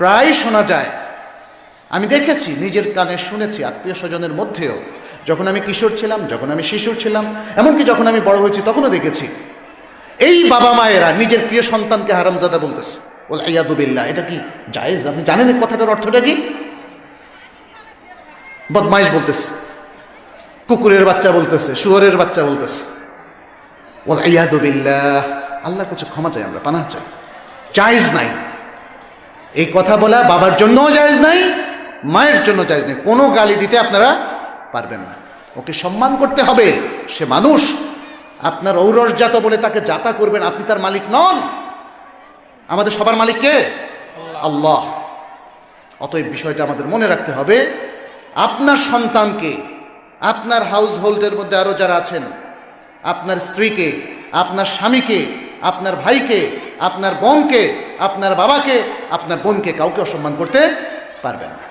প্রায় শোনা যায়। আমি দেখেছি, নিজের কানে শুনেছি, আত্মীয় স্বজনের মধ্যেও। যখন আমি কিশোর ছিলাম, যখন আমি শিশুর ছিলাম, এমনকি যখন আমি বড় হয়েছি, তখনও দেখেছি। এই বাবা মায়েরা নিজের প্রিয় সন্তানকে হারামজাদা বলতেছে। বলে ইয়াদুবিল্লাহ এটা কি জায়েজ? আপনি জানেন এই কথাটার অর্থটা কি? বদমাইশ বলতেছে। কুকুরের বাচ্চা বলতেছে, শুয়োরের বাচ্চা বলতেছে। ওলা ইয়াদুবিল্লাহ আল্লাহ কাছে ক্ষমা চাই আমরা পানা চাই। জায়েজ নাই। এই কথা বলা বাবার জন্যও জায়েজ নাই মায়ের জন্য জায়েজ নেই। কোনো গালি দিতে আপনারা পারবেন না। ওকে সম্মান করতে হবে সে মানুষ। আপনার ঔরসজাত বলে তাকে যাতা করবেন আপনি তার মালিক নন। আমাদের সবার মালিক কে? আল্লাহ। অতএব বিষয়টা আমাদের মনে রাখতে হবে আপনার সন্তানকে আপনার হাউস হোল্ডের মধ্যে আরও যারা আছেন আপনার স্ত্রীকে আপনার স্বামীকে আপনার ভাইকে আপনার বোনকে আপনার বাবাকে আপনার বোনকে কাউকে অসম্মান করতে পারবেন না।